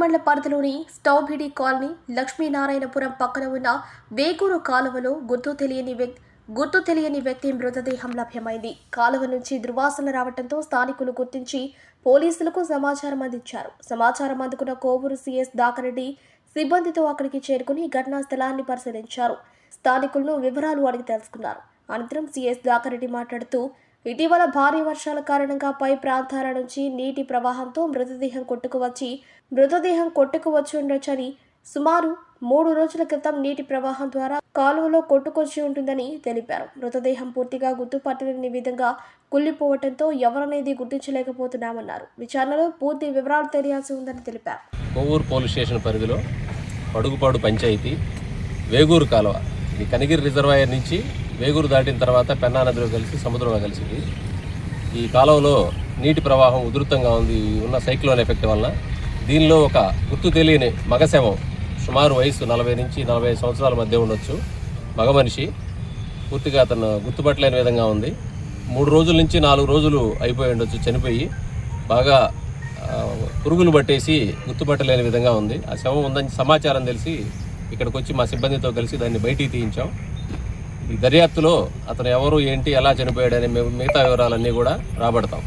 మండల పరిధిలోని స్టౌబిడి కాలనీ లక్ష్మీనారాయణపురం పక్కన ఉన్న వేగూరు కాలువలో గుర్తు తెలియని వ్యక్తి గుర్తు తెలియని వ్యక్తి మృతదేహం లభ్యమైంది. కాలువ నుంచి దుర్వాసన రావడంతో స్థానికులు గుర్తించి పోలీసులకు సమాచారం అందించారు. సమాచారం అందుకున్న కోవూరు సీఎస్ దాకరెడ్డి సిబ్బందితో అక్కడికి చేరుకుని ఘటనా స్థలాన్ని పరిశీలించారు. స్థానికులను వివరాలు అడిగి తెలుసుకున్నారు. అనంతరం సీఎస్ దాకరెడ్డి మాట్లాడుతూ ఇటీవల భారీ వర్షాల కారణంగా పై ప్రాంతాల నుంచి నీటి ప్రవాహంతో మృతదేహం కొట్టుకువచ్చి మృతదేహం కొట్టుకువచ్చి ఉండొచ్చని సుమారు మూడు రోజుల క్రితం నీటి ప్రవాహం ద్వారా కాలువలో కొట్టుకొచ్చి ఉంటుందని తెలిపారు. మృతదేహం పూర్తిగా గుర్తుపట్టలేని విధంగా కుళ్ళిపోవడంతో ఎవరనేది గుర్తించలేకపోతున్నామన్నారు. విచారణలో పూర్తి వివరాలు తెలియాల్సి ఉందని తెలిపారు. కొవ్వూరు పోలీస్ స్టేషన్ పరిధిలో పడుగుపాడు పంచాయతీ వేగూరు కాలువ ఇది కనిగిరి రిజర్వాయర్ నుంచి వేగూరు దాటిన తర్వాత పెన్నా నదిలో కలిసి సముద్రంలో కలిసింది ఈ కాలంలో నీటి ప్రవాహం ఉధృతంగా ఉంది ఉన్న సైక్లోన్ ఎఫెక్ట్ వలన. దీనిలో ఒక గుర్తు తెలియని మగశవం సుమారు వయసు నలభై నుంచి నలభై సంవత్సరాల మధ్య ఉండొచ్చు. మగ మనిషి. పూర్తిగా అతను గుర్తుపట్టలేని విధంగా ఉంది. మూడు రోజుల నుంచి నాలుగు రోజులు అయిపోయి ఉండొచ్చు చనిపోయి. బాగా పురుగులు పట్టేసి గుర్తుపట్టలేని విధంగా ఉంది. ఆ శవం ఉందని సమాచారం తెలిసి ఇక్కడికి వచ్చి మా సిబ్బందితో కలిసి దాన్ని బయటికి తీయించాం. ఈ దర్యాప్తులో అతను ఎవరు ఏంటి ఎలా చనిపోయాడనే మిగతా వివరాలన్నీ కూడా రాబడతాం.